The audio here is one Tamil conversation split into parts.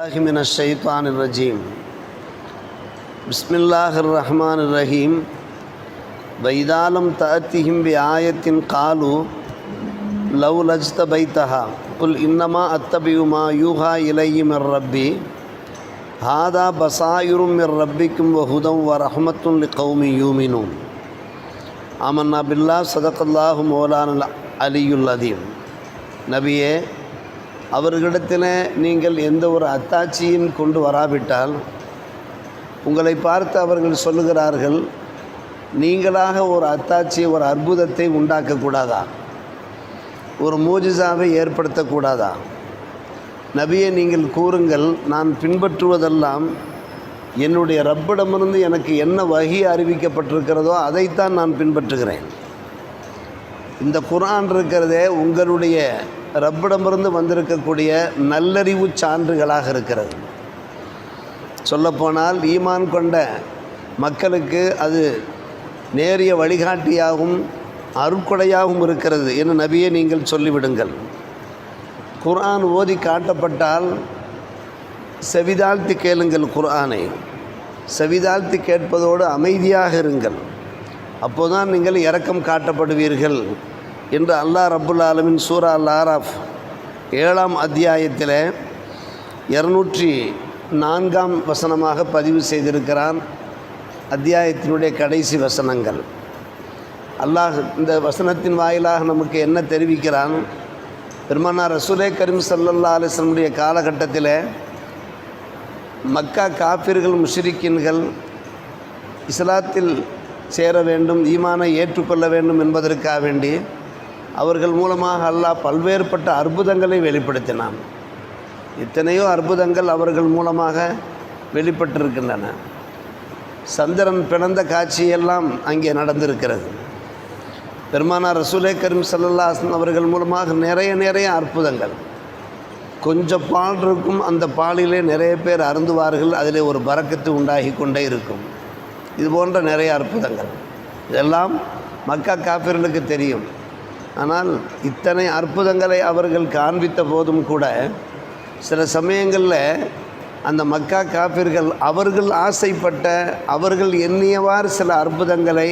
الله من الشيطان الرجيم. بسم الله الرحمن الرحيم. وإذا لم تأتهم بآية قالوا لو لجت بيتها. قل إنما أتبع ما يوحى إلي من ربي. هذا بصائر من ربكم وهدى ورحمة لقوم يؤمنون. آمنا بالله صدق الله مولانا العلي العظيم. نبيه அவர்களிடத்தில் நீங்கள் எந்த ஒரு அத்தாட்சியும் கொண்டு வராவிட்டால் உங்களை பார்த்து அவர்கள் சொல்லுகிறார்கள் நீங்களாக ஒரு அத்தாட்சி ஒரு அற்புதத்தை உண்டாக்கக்கூடாதா ஒரு மூஜிசாவை ஏற்படுத்தக்கூடாதா நபியை நீங்கள் கூறுங்கள் நான் பின்பற்றுவதெல்லாம் என்னுடைய ரப்பிடமிருந்து எனக்கு என்ன வகி அறிவிக்கப்பட்டிருக்கிறதோ அதைத்தான் நான் பின்பற்றுகிறேன். இந்த குரான் இருக்கிறதே உங்களுடைய ரப்பிடமிருந்து வந்திருக்கக்கூடிய நல்லறிவு சான்றுகளாக இருக்கிறது. சொல்லப்போனால் ஈமான் கொண்ட மக்களுக்கு அது நேரிய வழிகாட்டியாகவும் அருட்கொடையாகவும் இருக்கிறது என்று நபியை நீங்கள் சொல்லிவிடுங்கள். குர்ஆன் ஓதி காட்டப்பட்டால் செவிதாழ்த்தி கேளுங்கள் குர்ஆனை. செவிதாழ்த்தி கேட்பதோடு அமைதியாக இருங்கள். அப்போதான் நீங்கள் இரக்கம் காட்டப்படுவீர்கள். என்று அல்லாஹ் ரபுல் ஆலமின் சூரா அல் ஆராஃப் ஏழாம் அத்தியாயத்தில் இரநூற்றி நான்காம் வசனமாக பதிவு செய்திருக்கிறான். அத்தியாயத்தினுடைய கடைசி வசனங்கள். அல்லாஹ் இந்த வசனத்தின் வாயிலாக நமக்கு என்ன தெரிவிக்கிறான்? பெருமானா ரசூலே கரீம் சல்லல்லா அலிஸ்லமுடைய காலகட்டத்தில் மக்கா காபிர்கள் முஷிரிக்கின்கள் இஸ்லாத்தில் சேர வேண்டும் ஈமானை ஏற்றுக்கொள்ள வேண்டும் என்பதற்காக வேண்டி அவர்கள் மூலமாக அல்லாஹ் பல்வேறுபட்ட அற்புதங்களை வெளிப்படுத்தினான். எத்தனையோ அற்புதங்கள் அவர்கள் மூலமாக வெளிப்பட்டிருக்கின்றன. சந்திரன் பிறந்த காட்சியெல்லாம் அங்கே நடந்திருக்கிறது. பெருமானார் ரசூலே கரீம் சல்லல்லாஹன் அவர்கள் மூலமாக நிறைய நிறைய அற்புதங்கள். கொஞ்சம் பால் இருக்கும் அந்த பாலிலே நிறைய பேர் அருந்துவார்கள் அதிலே ஒரு பறக்கத்து உண்டாகி கொண்டே இருக்கும். இது போன்ற நிறைய அற்புதங்கள். இதெல்லாம் மக்கா காப்பீர்களுக்கு தெரியும். ஆனால் இத்தனை அற்புதங்களை அவர்கள் காண்பித்த போதும் கூட சில சமயங்களில் அந்த மக்கா காப்பிர்கள் அவர்கள் ஆசைப்பட்ட அவர்கள் எண்ணியவாறு சில அற்புதங்களை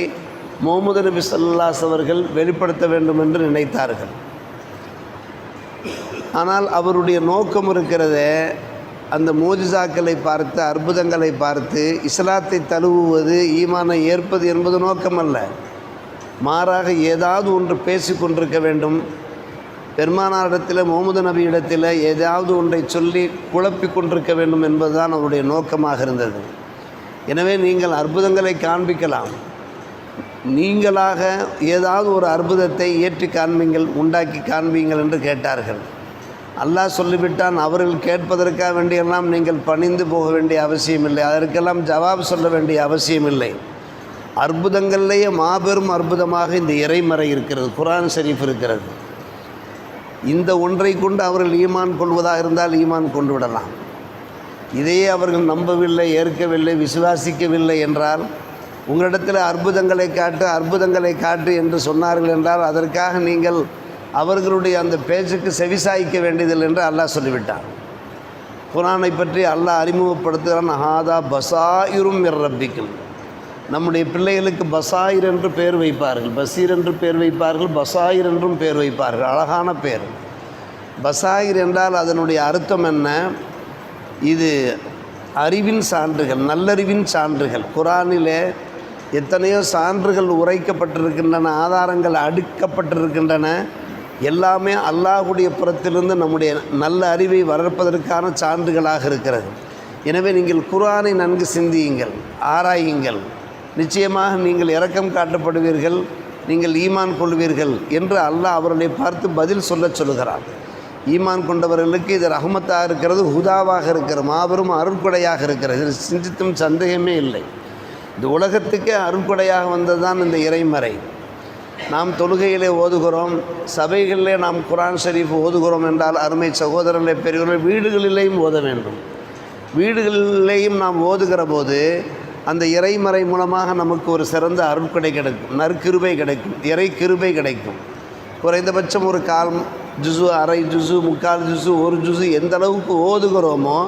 முகமது நபி சொல்லாஸ் அவர்கள் வெளிப்படுத்த வேண்டும் என்று நினைத்தார்கள். ஆனால் அவருடைய நோக்கம் இருக்கிறதே அந்த மோஜிசாக்களை பார்த்து அற்புதங்களை பார்த்து இஸ்லாத்தை தழுவுவது ஈமானை ஏற்பது என்பது நோக்கமல்ல. மாறாக ஏதாவது ஒன்று பேசி கொண்டிருக்க வேண்டும். பெருமானாரிடத்தில் முகமது நபி இடத்தில் ஏதாவது ஒன்றை சொல்லி குழப்பி கொண்டிருக்க வேண்டும் என்பதுதான் அவருடைய நோக்கமாக இருந்தது. எனவே நீங்கள் அற்புதங்களை காண்பிக்கலாம். நீங்களாக ஏதாவது ஒரு அற்புதத்தை ஏற்றி காண்பீங்கள் உண்டாக்கி காண்பீங்கள் என்று கேட்டார்கள். அல்லாஹ் சொல்லிவிட்டான் அவர்கள் கேட்பதற்காக வேண்டியெல்லாம் நீங்கள் பணிந்து போக வேண்டிய அவசியமில்லை. அதற்கெல்லாம் ஜவாப் சொல்ல வேண்டிய அவசியமில்லை. அற்புதங்கள்லேயே மாபெரும் அற்புதமாக இந்த இறைமறை இருக்கிறது. குரான் ஷரீஃப் இருக்கிறது. இந்த ஒன்றை கொண்டு அவர்கள் ஈமான் கொள்வதாக இருந்தால் ஈமான் கொண்டு விடலாம். இதையே அவர்கள் நம்பவில்லை ஏற்கவில்லை விசுவாசிக்கவில்லை என்றால் உங்களிடத்தில் அற்புதங்களை காட்டு அற்புதங்களை காட்டு என்று சொன்னார்கள் என்றால் அதற்காக நீங்கள் அவர்களுடைய அந்த பேச்சுக்கு செவிசாய்க்க வேண்டியதில்லை என்று அல்லாஹ் சொல்லிவிட்டார் குரானை பற்றி அல்லாஹ் அறிமுகப்படுத்துகிறான் ஹாதா பசாயிரும் ரப்பிக்கும். நம்முடைய பிள்ளைகளுக்கு பசாயிர் என்று பேர் வைப்பார்கள். பசீர் என்று பேர் வைப்பார்கள் பசாயிர் என்றும் பேர் வைப்பார்கள். அழகான பேர். பசாயிர் என்றால் அதனுடைய அர்த்தம் என்ன? இது அறிவின் சான்றுகள் நல்லறிவின் சான்றுகள். குரானிலே எத்தனையோ சான்றுகள் உரைக்கப்பட்டிருக்கின்றன ஆதாரங்கள் அடுக்கப்பட்டிருக்கின்றன. எல்லாமே அல்லாஹுடைய புறத்திலிருந்து நம்முடைய நல்ல அறிவை வளர்ப்பதற்கான சான்றுகளாக இருக்கிறது. எனவே நீங்கள் குரானை நன்கு சிந்தியுங்கள் ஆராயுங்கள். நிச்சயமாக நீங்கள் இரக்கம் காட்டப்படுவீர்கள் நீங்கள் ஈமான் கொள்வீர்கள் என்று அல்லாஹ் அவர்களை பார்த்து பதில் சொல்ல சொல்லுகிறார். ஈமான் கொண்டவர்களுக்கு இது ரஹமத்தாக இருக்கிறது ஹுதாவாக இருக்கிற மாபெரும் அருள்கொடையாக இருக்கிறது. இதில் சிந்தித்தும் சந்தேகமே இல்லை. இந்த உலகத்துக்கே அருள்கொடையாக வந்தது தான் இந்த இறைமறை. நாம் தொழுகையிலே ஓதுகிறோம் சபைகளிலே நாம் குரான் ஷரீஃப் ஓதுகிறோம் என்றால் அருமை சகோதரர்களை பெரியவர்கள் வீடுகளிலேயும் ஓத வேண்டும். வீடுகளிலேயும் நாம் ஓதுகிற போது அந்த இறைமறை மூலமாக நமக்கு ஒரு சிறந்த அருட்கொடை கிடைக்கும். நற்கிருபை கிடைக்கும். இறை கிருபை கிடைக்கும். குறைந்தபட்சம் ஒரு கால் ஜுசு அரை ஜுசு முக்கால் ஜுசு ஒரு ஜுசு எந்த அளவுக்கு ஓதுகிறோமோ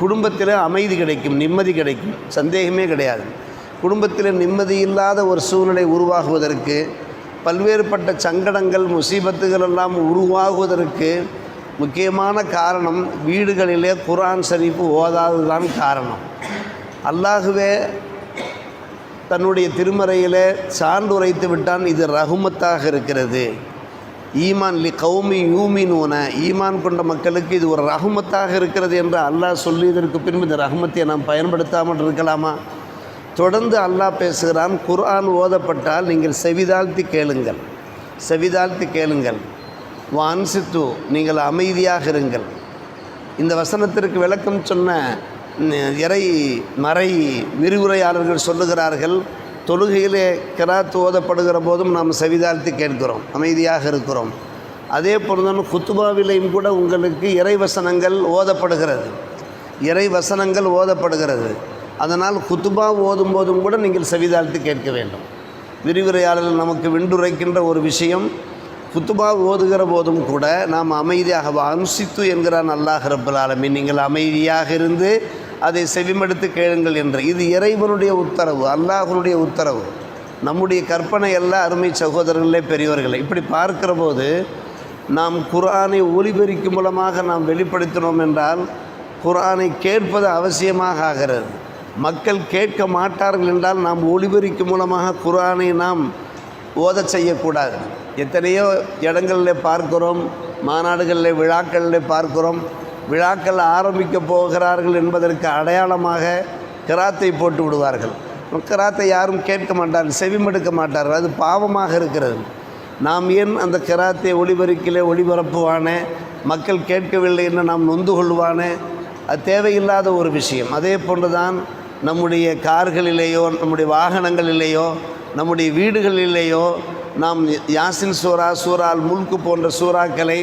குடும்பத்தில் அமைதி கிடைக்கும் நிம்மதி கிடைக்கும். சந்தேகமே கிடையாது. குடும்பத்தில் நிம்மதி இல்லாத ஒரு சூழ்நிலை உருவாகுவதற்கு பல்வேறுபட்ட சங்கடங்கள் முசீபத்துகள் எல்லாம் உருவாகுவதற்கு முக்கியமான காரணம் வீடுகளிலே குரான் சரிப்பு ஓதாததுதான் காரணம். அல்லாஹுவே தன்னுடைய திருமறையில் சான்றுரைத்து விட்டான். இது ரகுமத்தாக இருக்கிறது. ஈமான் லி கௌமி யூமினூன. ஈமான் கொண்ட மக்களுக்கு இது ஒரு ரகுமத்தாக இருக்கிறது என்று அல்லாஹ் சொல்லியதற்கு பின்பு இந்த ரகுமத்தை நாம் பயன்படுத்தாமல் இருக்கலாமா? தொடர்ந்து அல்லாஹ் பேசுகிறான். குர்ஆன் ஓதப்பட்டால் நீங்கள் செவிதாழ்த்தி கேளுங்கள். செவிதாழ்த்தி கேளுங்கள். வான்சித்து நீங்கள் அமைதியாக இருங்கள். இந்த வசனத்திற்கு விளக்கம் சொன்ன இறை மறை விரிவுரையாளர்கள் சொல்லுகிறார்கள் தொழுகையிலே கிராத் ஓதப்படுகிற போதும் நாம் செவிதாழ்த்தி கேட்கிறோம் அமைதியாக இருக்கிறோம். அதே போலதான் குத்துபாவிலையும் கூட உங்களுக்கு இறை வசனங்கள் ஓதப்படுகிறது. இறை வசனங்கள் ஓதப்படுகிறது. அதனால் குத்துபா ஓதும் போதும் கூட நீங்கள் செவிதாழ்த்தி கேட்க வேண்டும். விரிவுரையாளர்கள் நமக்கு விண்டுரைக்கின்ற ஒரு விஷயம் குத்துபா ஓதுகிற போதும் கூட நாம் அமைதியாக அம்சித்து என்கிறான் அல்லாஹ் ரபுல் ஆலமீன். நீங்கள் அமைதியாக இருந்து அதை செவிமடுத்து கேளுங்கள் என்று. இது இறைவனுடைய உத்தரவு அல்லாஹனுடைய உத்தரவு. நம்முடைய கற்பனை எல்லா அருமை சகோதரர்களே பெரியவர்களே இப்படி பார்க்கிற போது நாம் குரானை ஒலிபெருக்கி மூலமாக நாம் வெளிப்படுத்தினோம் என்றால் குரானை கேட்பது அவசியமாக ஆகிறது. மக்கள் கேட்க மாட்டார்கள் என்றால் நாம் ஒளிபெருக்கும் மூலமாக குரானை நாம் ஓதச் செய்யக்கூடாது. எத்தனையோ இடங்களில் பார்க்கிறோம் மாநாடுகளில் விழாக்களில் பார்க்கிறோம் விழாக்கள் ஆரம்பிக்க போகிறார்கள் என்பதற்கு அடையாளமாக கிராத்தை போட்டு விடுவார்கள். கிராத்தை யாரும் கேட்க மாட்டார்கள் செவிமடுக்க மாட்டார்கள். அது பாவமாக இருக்கிறது. நாம் ஏன் அந்த கிராத்தை ஒளிபெருக்கிலே ஒளிபரப்புவானே? மக்கள் கேட்கவில்லை என்று நாம் நொந்து கொள்வானே அது தேவையில்லாத ஒரு விஷயம். அதே போன்றுதான் நம்முடைய கார்களிலேயோ நம்முடைய வாகனங்களிலேயோ நம்முடைய வீடுகளிலேயோ நாம் யாசின் சூரா சூறால் முல்கு போன்ற சூறாக்களை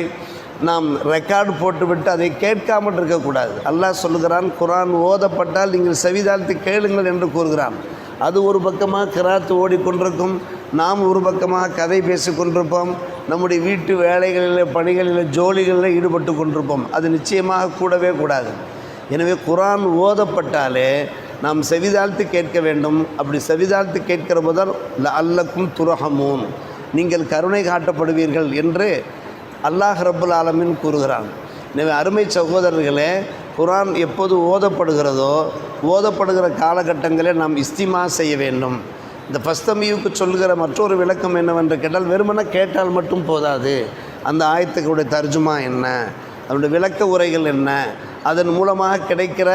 நாம் ரெக்கார்டு போட்டுவிட்டு அதை கேட்காமல் இருக்கக்கூடாது. அல்லாஹ் சொல்லுகிறான் குரான் ஓதப்பட்டால் நீங்கள் செவிதாழ்த்து கேளுங்கள் என்று கூறுகிறான். அது ஒரு பக்கமாக கிராத்து ஓடிக்கொண்டிருக்கும் நாம் ஒரு பக்கமாக கதை பேசிக்கொண்டிருப்போம் நம்முடைய வீட்டு வேலைகளில் பணிகளில் ஜோலிகளில் ஈடுபட்டு கொண்டிருப்போம். அது நிச்சயமாக கூடவே கூடாது. எனவே குரான் ஓதப்பட்டாலே நாம் செவிதாழ்த்து கேட்க வேண்டும். அப்படி செவிதாழ்த்து கேட்கிற போதால் அல்லக்கும் துரகமூன் நீங்கள் கருணை காட்டப்படுவீர்கள் என்று அல்லாஹ் ரப்புல் ஆலமின் கூறுகிறான். எனவே அருமை சகோதரர்களே குரான் எப்போது ஓதப்படுகிறதோ ஓதப்படுகிற காலகட்டங்களில் நாம் இஸ்திமா செய்ய வேண்டும். இந்த ஃபஸ்தமியுக்கு சொல்லுகிற மற்றொரு விளக்கம் என்னவென்று கேட்டால் வெறுமனே கேட்டால் மட்டும் போதாது. அந்த ஆயத்துக்களுடைய தர்ஜுமா என்ன? அதனுடைய விளக்க உரைகள் என்ன? அதன் மூலமாக கிடைக்கிற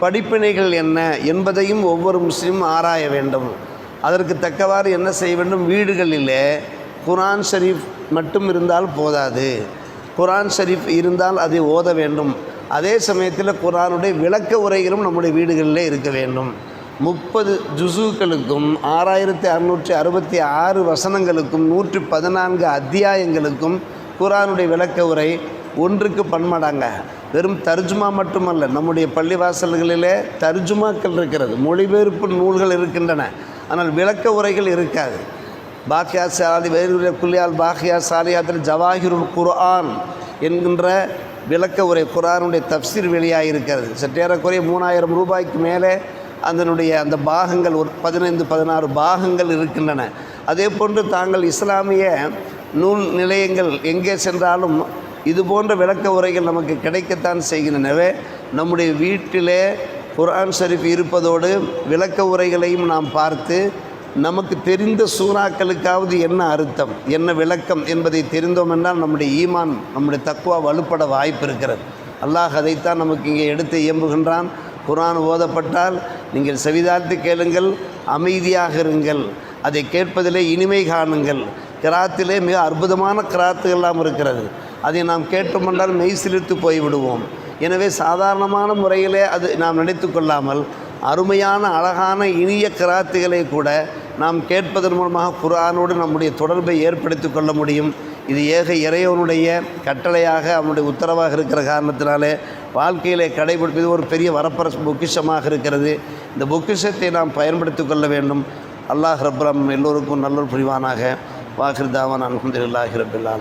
படிப்பினைகள் என்ன? என்பதையும் ஒவ்வொரு முஸ்லீமும் ஆராய வேண்டும். அதற்கு தக்கவாறு என்ன செய்ய வேண்டும்? வீடுகளிலே குரான் ஷரீஃப் மட்டும் இருந்தால் போதாது. குரான் ஷரீஃப் இருந்தால் அதை ஓத வேண்டும். அதே சமயத்தில் குரானுடைய விளக்க உரைகளும் நம்முடைய வீடுகளிலே இருக்க வேண்டும். முப்பது ஜுசுக்களுக்கும் ஆறாயிரத்தி அறுநூற்றி அறுபத்தி ஆறு வசனங்களுக்கும் நூற்றி பதினான்கு அத்தியாயங்களுக்கும் குரானுடைய விளக்க உரை ஒன்றுக்கு பன்மடாங்க வெறும் தர்ஜுமா மட்டுமல்ல நம்முடைய பள்ளிவாசல்களிலே தர்ஜுமாக்கள் இருக்கிறது. மொழிபெயர்ப்பு நூல்கள் இருக்கின்றன. ஆனால் விளக்க உரைகள் இருக்காது. பாக்கியா சாலி வேறு குல்லியால் பாக்கியா சாலியாத்தில் ஜவாஹிருல் குர்ஆன் என்கின்ற விளக்க உரை குரானுடைய தப்சீர் வெளியாக இருக்கிறது. சற்றேறக்குறைய மூணாயிரம் ரூபாய்க்கு மேலே அதனுடைய அந்த பாகங்கள் ஒரு பதினைந்து பதினாறு பாகங்கள் இருக்கின்றன. அதே போன்று தாங்கள் இஸ்லாமிய நூல் நிலையங்கள் எங்கே சென்றாலும் இது போன்ற விளக்க உரைகள் நமக்கு கிடைக்கத்தான் செய்கின்றனவே நம்முடைய வீட்டிலே குர்ஆன் ஷரீஃப் இருப்பதோடு விளக்க உரைகளையும் நாம் பார்த்து நமக்கு தெரிந்த சூறாக்களுக்காவது என்ன அர்த்தம் என்ன விளக்கம் என்பதை தெரிந்தோம் என்றால் நம்முடைய ஈமான் நம்முடைய தக்குவா வலுப்பட வாய்ப்பு இருக்கிறது. அல்லாஹ் அதைத்தான் நமக்கு இங்கே எடுத்து இயம்புகின்றான். குரான் ஓதப்பட்டால் நீங்கள் செவிதாழ்த்து கேளுங்கள் அமைதியாக இருங்கள். அதை கேட்பதிலே இனிமை காணுங்கள். கிராத்திலே மிக அற்புதமான கிராத்துகள்லாம் இருக்கிறது. அதை நாம் கேட்டோமென்றால் மெய் சிலிர்த்து போய்விடுவோம். எனவே சாதாரணமான முறையிலே அது நாம் நினைத்து கொள்ளாமல் அருமையான அழகான இனிய கிராத்துகளை கூட நாம் கேட்பதன் மூலமாக குரானோடு நம்முடைய தொடர்பை ஏற்படுத்தி கொள்ள முடியும். இது ஏக இறைவனுடைய கட்டளையாக அவனுடைய உத்தரவாக இருக்கிற காரணத்தினாலே வாழ்க்கையிலே கடைபிடிப்பது ஒரு பெரிய வரப்பர பொக்கிஷமாக இருக்கிறது. இந்த பொக்கிஷத்தை நாம் பயன்படுத்தி கொள்ள வேண்டும். அல்லாஹ் ரப்ரம் எல்லோருக்கும் நல்லொரு புரிவானாக. வாகிருதாவான் அலமதுல்லாஹி ரபில்